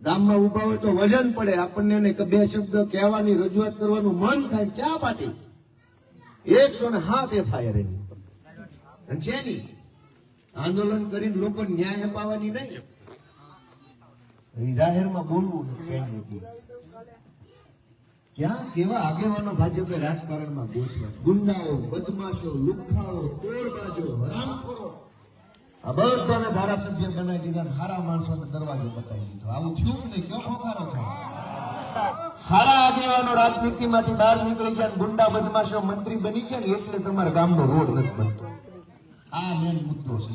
ગામમાં ઊભા હોય તો વજન પડે. આપણને એને બે શબ્દ કહેવાની રજૂઆત કરવાનું મન થાય ક્યાં પાટી? એકસો ને હાથ એફઆઈઆર એની. છે નહીં આંદોલન કરીને લોકો ન્યાય અપાવવાની નહીં. જાહેરમાં બોલવું નથી ક્યાં કેવા આગેવાનો ભાજપે રાજકારણમાં ગોઠવ્યા? ગુંડાઓ, બદમાશો લુખાઓ તોડબાજો હરામખોરો બધાને ધારાસભ્ય બનાવી દીધા હારા માણસોને દરવાજો બતાવી દીધો. આવું થયું ને કયો ખોખારો થાય? હારા આગેવાનો રાજનીતિમાંથી બહાર નીકળી ગયા ગુંડા બદમાશો મંત્રી બની ગયા ને એટલે તમારા ગામનો રોડ નથી બનતો. આ મેન મુદ્દો છે.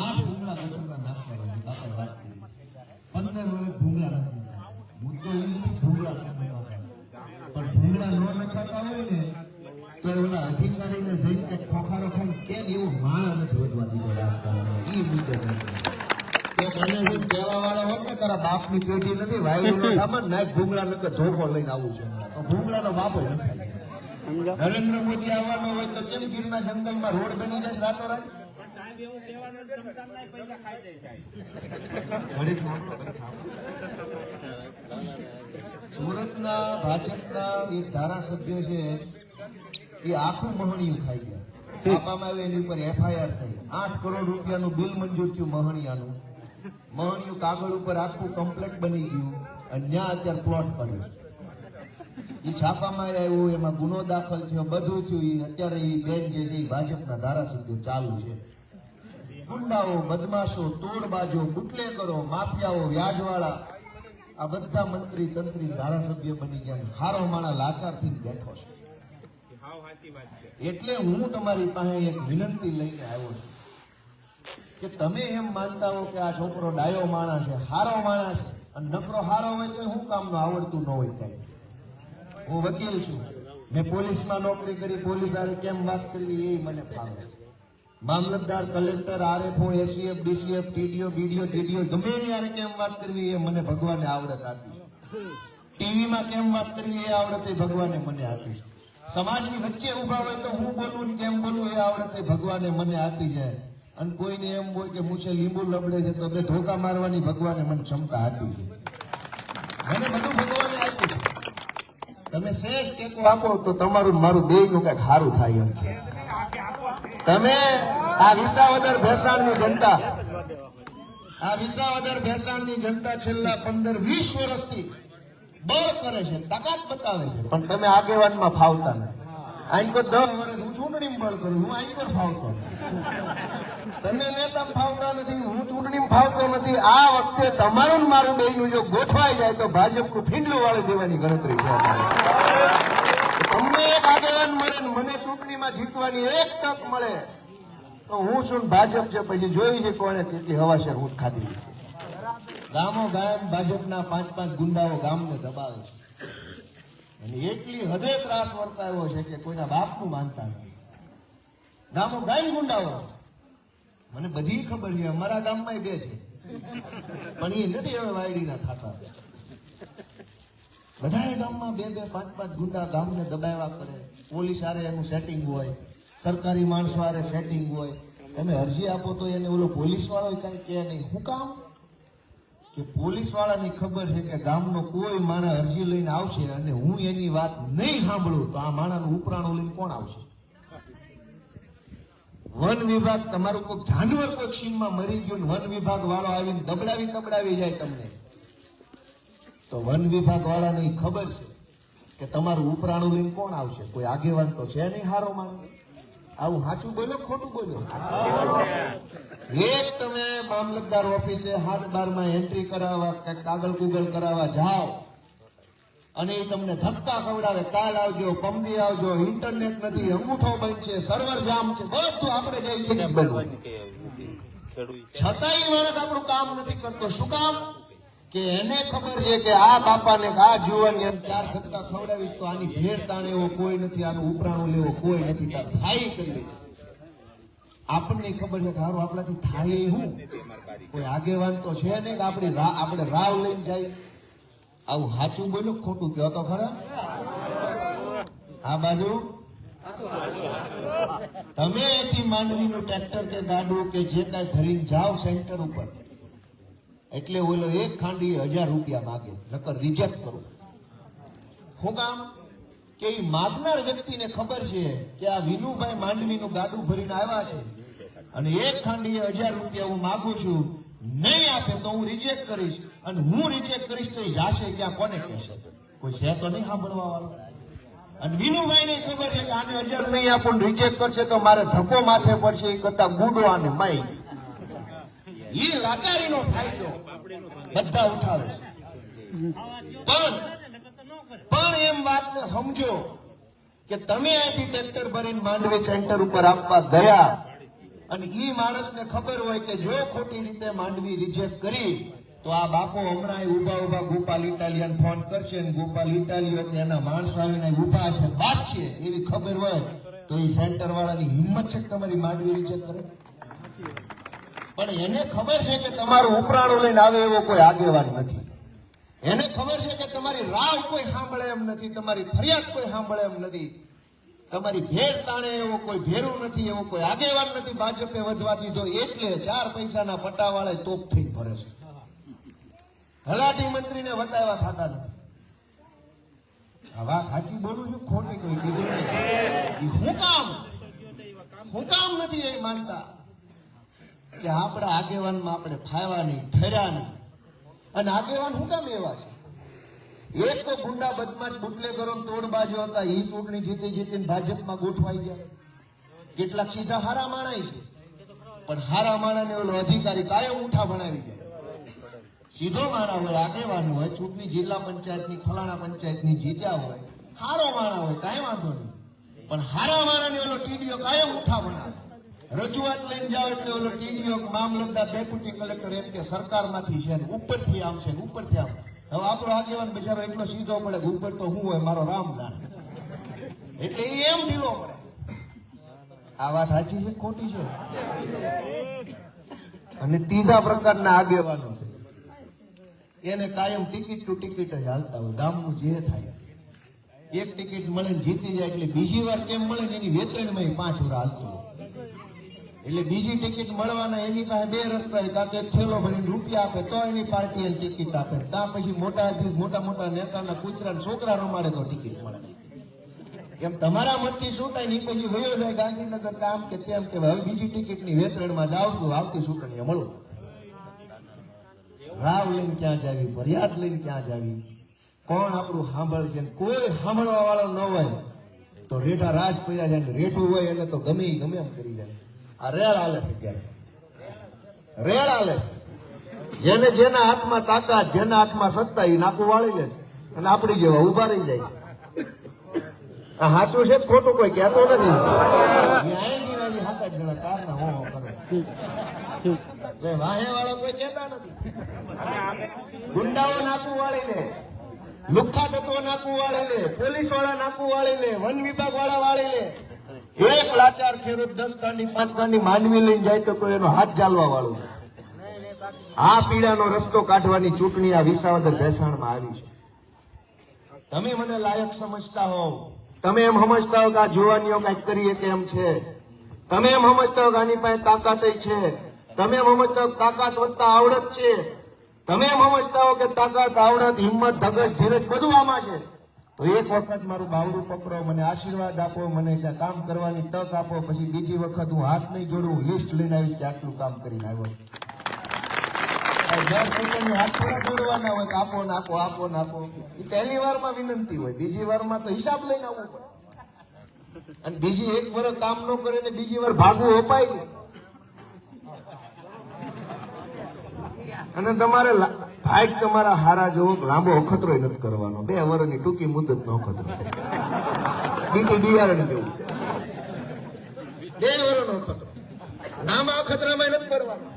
આઠ ઉમરા નાખવાના આપણે વાત કરી. પંદર વર્ષ ભૂંગળા નાખવાના મુદ્દો એ નથી ભૂંગળા પણ ભૂંગળા નો નખાતા હોય ને તો એના અધિકારીને જઈને કે ખોખારો ખાઈને કેમ એવું માણા નથી વધવા દીધો રાજકારણ એ મુદ્દો મને કહેવા વાળા હોત ને તારા બાપની પેઢી નથી વાયુ નો થામા નાખ ભૂંગળા નકર ધોકો લઈને આવું છે. તો ભૂંગળાનો બાપો નથી. નરેન્દ્ર મોદી આવવાનો હોય તો કેમ ગીરના જંગલમાં રોડ બની જાય રાતોરાત? સુરતના ભાજપના એક ધારાસભ્ય છે એ આખું મહણિયું ખાઈ ગયા. આપવામાં આવે એની ઉપર એફઆઈઆર થઈ. આઠ કરોડ રૂપિયાનું બિલ મંજૂર થયું મહણિયાનું. મહણિયું કાગળ ઉપર આખું કમ્પ્લેટ બની ગયું અને ત્યાં અત્યારે પ્લોટ પડ્યો એ છાપામાં આવ્યું એમાં ગુનો દાખલ થયો બધું થયું. એ અત્યારે એ બેન જે છે એ ભાજપના ધારાસભ્યો ચાલુ છે. ગુંડાઓ, બદમાશો, તોડબાજો, બુટલેગરો, માફિયાઓ, વ્યાજવાળા, આ બધા મંત્રી તંત્રી ધારાસભ્ય બની ગયા હારો માણા લાચાર થઈને બેઠો છે. એટલે હું તમારી પાસે એક વિનંતી લઈને આવ્યો છું કે તમે એમ માનતા હો કે આ છોકરો ડાયો માણસ છે, હારો માણસ છે, અને નકરો હારો હોય તો હું કામનું આવડતું ન હોય કઈ? હું વકીલ છું. મેં પોલીસમાં નોકરી કરી, પોલીસ કેમ વાત કરવી એ મને ફાવે છે. મામલતદાર, collector, RFO ACF DCF, TDO, BDO, DDO, ગમે એની કેમ વાત કરવી એ મને ભગવાને આવડત આપી છે. ટીવીમાં કેમ વાત કરવી એ આવડત એ ભગવાને મને આપી છે. સમાજની વચ્ચે ઊભા હોય તો હું બોલું ને કેમ બોલું એ આવડત એ ભગવાને મને આપી જાય. અને કોઈને એમ હોય કે મૂછે લીંબુ લબડે છે તો બે ધોકા મારવાની ભગવાને મને ક્ષમતા આપી છે. મને બધું ભગવાને આપ્યું છે. તમે શ્રેષ્ઠ ટેકો આપો તો તમારું મારું દેહનું કંઈક સારું થાય એમ છે. તમે આ વિસાવદર ભેસાણની જનતા, આ વિસાવદર ભેસાણની જનતા છેલ્લા પંદર, વીસ વર્ષથી બળ કરે છે, તાકાત બતાવે છે. પણ તમે આગેવાનમાં ફાવતા નથી. આઈન તો દસ વર્ષ હું ચૂંટણી બળ કરું, હું આઈન પર ફાવતો તમે નેતા ફાવતા નથી, હું ચૂંટણી ફાવતો નથી. આ વખતે તમારું મારું બેયનું જો ગોઠવાઈ જાય તો ભાજપનું ફીંડલું વાળી દેવાની ગણતરી છે. મને ચૂંટણીમાં જીતવાની એક તક મળે, તો હું શું ભાજપ છે, પછી જોઈ છે કોણે કેટલી હવાશર ઊંટ ખાધી ગામો ગામ ભાજપના પાંચ પાંચ ગુંડાઓ ગામને દબાવે છે. અને એટલી હદે ત્રાસ વર્તાયો છે કે કોઈના બાપનું માનતા નથી. ગામો ગામ ગુંડાઓ. મને બધી ખબર છે, અમારા ગામમાં બે છે. પણ એ નથી હવે વાયડીના થતા. બધાએ ગામમાં બે બે, પાંચ પાંચ ગુંડા ગામને દબાવ્યા કરે. પોલીસ આરે એનું સેટિંગ હોય, સરકારી માણસો આરે સેટિંગ હોય. તમે અરજી આપો તો એને ઓલો પોલીસ વાળો કઈ કહે નહીં. શું કામ? કે પોલીસ વાળાની ખબર છે કે ગામનો કોઈ માણસ અરજી લઈને આવશે અને હું એની વાત નહીં સાંભળું, તો આ માણાનું ઉપરાણું લઈને કોણ આવશે? વન વિભાગ તમારું કોઈ જાનવર કોઈ સીમમાં મરી ગયું વન વિભાગ વાળો આવીને દબડાવી દબડાવી જાય તમને. તો વન વિભાગ વાળાને ખબર છે કે તમારું ઉપરાણું લઈને કોણ આવશે? કોઈ આગેવાન તો છે નહીં હારો માણસ? આવું સાચું બોલો ખોટું બોલો? એક તમે મામલતદાર ઓફિસે હાથ બારમાં એન્ટ્રી કરાવવા કે કાગળ કુગળ કરાવવા જાઓ અને એ તમને ધક્કા ખવડાવે કાલ આવજો પમદી આવજો ઇન્ટરનેટ નથી અંગૂઠો બંધ છે સર્વર જામ છે બધું આપણે જઈ છતાંય માણસ આપણું કામ નથી કરતો. શું કામ? કે એને ખબર છે કે આ બાપાને આ જુવાની એમ ચાર થતા ખવડાવીશ તો આની ભેર તાણે એવો કોઈ નથી, આનું ઉપરાણું લેવો કોઈ નથી. તાર થાય કરી લેજો. આપણને ખબર છે કે હારું આપણાથી થાય શું કોઈ આગેવાન તો છે નહીં કે આપણે આપણે રાવ લઈને જાય. આવું સાચું બોલો ખોટું કહો તો ખરા? આ બાજુ? તમે એથી માંડવીનું ટ્રેક્ટર કે ગાડું કે જે કાંઈ ભરીને જાઓ સેન્ટર ઉપર. એટલે ઓલો એક ખાંડી હજાર રૂપિયા માગે, નકર રિજેક્ટ કરો. શું કામ કે એ માગનાર વ્યક્તિને ખબર છે કે આ વિનુભાઈ માંડવીનું ગાડું ભરીને આવ્યા છે અને એક ખાંડીએ હજાર રૂપિયા હું માગું છું, નહીં આપે તો હું રિજેક્ટ કરીશ અને હું રિજેક્ટ કરીશ તો એ જાશે ક્યાં, કોને કહેશે? કોઈ છે તો નહીં સાંભળવા વાળો? અને વિનુભાઈને ખબર છે કે આને હજાર નહીં આપો રિજેક્ટ કરશે તો મારે ધક્કો માથે પડશે એ કરતા ગુડો આને માઈ એ લાચારીનો ફાયદો બધા ઉઠાવે પણ એમ વાત સમજો કે તમે અહીંથી ટ્રેક્ટર ભરીને માંડવી સેન્ટર ઉપર આપવા ગયા અને એ માણસને ખબર હોય કે જો ખોટી રીતે માંડવી રિજેક્ટ કરી, તો આ બાપો હમણાં ઊભા ઊભા ગોપાલ ઇટાલિયન ફોન કરશે ને ગોપાલ ઇટાલિયન એના માણસો આવીને ઊભા હાથે છે, એવી ખબર હોય તો એ સેન્ટર વાળાની હિંમત છે તમારી માંડવી રિજેક્ટ કરે? પણ એને ખબર છે કે તમારું ઉપરાણું લઈને આવે એવો કોઈ આગેવાન નથી. એને ખબર છે કે તમારી રાવ કોઈ સાંભળે એમ નથી, તમારી ફરિયાદ કોઈ સાંભળે એમ નથી. તમારી ભેર તાણે એવો કોઈ ભેરું નથી, એવો કોઈ આગેવાન નથી ભાજપે વધવા દીધો, એટલે ચાર પૈસાના પટ્ટાવાળા તોપ થઈને ભરે છે. તલાટી મંત્રીને વતાવ્યા થતા નથી. વાત સાચી બોલું છું? ખોટી કોઈ કીધું નહીં. હું કામ? હું કામ નથી એ માનતા. કે આપણા આગેવાનમાં આપણે ફાયવા નહીં ઠર્યા નહીં અને આગેવાન શું કામ એવા છે? એક તો ગુંડા બદમાશ બુટલેગરો તોડ તોડબાજો હતા એ ચૂંટણી જીતી જીતીને ભાજપમાં ગોઠવાઈ ગયા. કેટલાક સીધા હારા માણાય છે. પણ હારા માણાને ઓલો અધિકારી કાયમ ઉઠા બનાવી જાય સીધો માણા હોય, આગેવાન હોય, ચૂંટણી જિલ્લા પંચાયતની, ફલાણા પંચાયતની જીત્યા હોય, હારો માણા હોય, કાંઈ વાંધો નહીં. પણ હારા માણાને ઓલો ટીડીઓ કાયમ ઉઠા બનાવે રજૂઆત લઈને જાઓ એટલે ઓલો ટીડીઓ મામલતદાર ડેપ્યુટી કલેક્ટર એમ કે સરકારમાંથી છે ને ઉપરથી આમ છે ને ઉપરથી આમ હવે આપણો આગેવાન બિચારો એટલો સીધો પડે ઉપર તો હું હોય, મારો રામ જાણે. એટલે એ એમ ઢીલો પડે. આ વાત સાચી છે ખોટી છે? અને ત્રીજા પ્રકારના આગેવાનો છે. એને કાયમ ટિકિટ ટુ ટિકિટ જ હાલતા હોય. ગામનું જે થાય. એક ટિકિટ મળે ને જીતી જાય એટલે બીજી વાર કેમ મળે ને એની વેતરણમાં પાંચ વાર હાલતું હોય. એટલે બીજી ટિકિટ મળવાના, એની પાસે બે રસ્તા કાં તો એક થેલો ભરીને રૂપિયા આપે તો એની પાર્ટી એને ટિકિટ આપે. ત્યાં પછી મોટા મોટા મોટા નેતાના કુતરા ને છોકરા રમાડે તો ટિકિટ મળે. એમ તમારા મતથી થાય ને પછી વયો જાય ગાંધીનગર કામ કે તેમ કે હવે બીજી ટિકિટની વેતરણમાં જાવ છું આવતી ચૂંટણીએ મળું. રાવ લઈને ક્યાં જાવી, ફરિયાદ લઈને ક્યાં જાવી? કોણ આપણું સાંભળશે? કોઈ સાંભળવા વાળો ન હોય. તો રેઠા રાજ પડ્યા જાય રેઠું હોય એને તો ગમે ગમે એમ કરી જાય. આ રેળ આલે છે રેળ આલે છે. જેને જેના હાથમાં તાકાત, જેના હાથમાં સત્તા એ નાકું વાળી લે છે. અને આપણી જેવા ઊભા રહી જાય આ સાચું છે ખોટું કોઈ કહેતો નથી? સાત વાળા કોઈ કહેતા નથી? ગુંડાઓ નાકું વાળી લે લુખ્ખા તત્વો વાળી લે પોલીસવાળા નાકું વાળી લે, વન વિભાગ વાળા વાળી લે. એક લાચાર ખેડૂત દસ કાંડી પાંચ કાંડી માંડવી લઈને જાય તો કોઈ એનો હાથ ચાલવા વાળો આ પીડાનો રસ્તો કાઢવાની ચૂંટણી આ વિસાવદર ભેસાણમાં આવી છે. તમે મને લાયક સમજતા હો. તમે એમ સમજતા હો કે આ જુવાનીઓ કંઈક કરીએ કે એમ છે. તમે એમ સમજતા હો કે આની પાસે તાકાત છે. તમે એમ સમજતા હો તાકાત વધતા આવડત છે. તમે એમ સમજતા હો કે તાકાત, આવડત, હિંમત, ધગશ, ધીરજ બધું આમાં છે. તો એક વખત મારું બાવડું પકડો, મને આશીર્વાદ આપો, મને ત્યાં કામ કરવાની તક આપો, પછી બીજી વખત હું હાથ નહીં જોડું લિસ્ટ લઈને આવીશ કે આટલું કામ કરીને આવ્યો. દર હાથ થોડા જોડવાના હોય આપો ને આપો આપો ને એ પહેલી વારમાં વિનંતી હોય, બીજી વારમાં તો હિસાબ લઈને આવવું અને બીજી એક વર્ષ કામ ન કરે ને બીજી વાર ભાગવું અપાય નહીં. અને તમારે ભાગ તમારા હારા જેવો લાંબો અખતરો નથી કરવાનો. બે વર્ષની ટૂંકી મુદત નો અખતરો. બીટી બિયારણ જેવું. બે વર્ષનો અખતરો. લાંબા અખતરામાં નથી કરવાનો.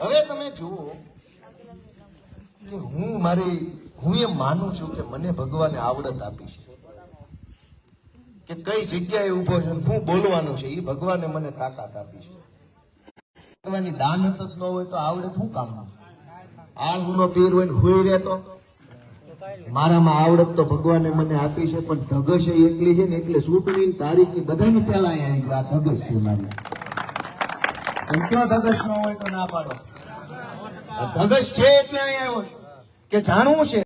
હવે તમે જુઓ કે હું મારી, હું એ માનું છું કે મને ભગવાને આવડત આપી છે. કે કઈ જગ્યાએ ઊભો છે હું બોલવાનું છે એ ભગવાને મને તાકાત આપી છે. કરવાની હતો જ ન હોય તો આવડત શું કામનું આ હુનો હોય રહેતો. મારામાં આવડત તો ભગવાને મને આપી છે, પણ ધગશ એટલી છે ને, એટલે ચૂંટણી તારીખની બધાની પહેલા અહીંયા આ ધગશ છે મારી. એમ ધગશ ન હોય તો ના પાડો. ધગશ છે એટલે અહીંયા આવ્યો કે જાણવું છે?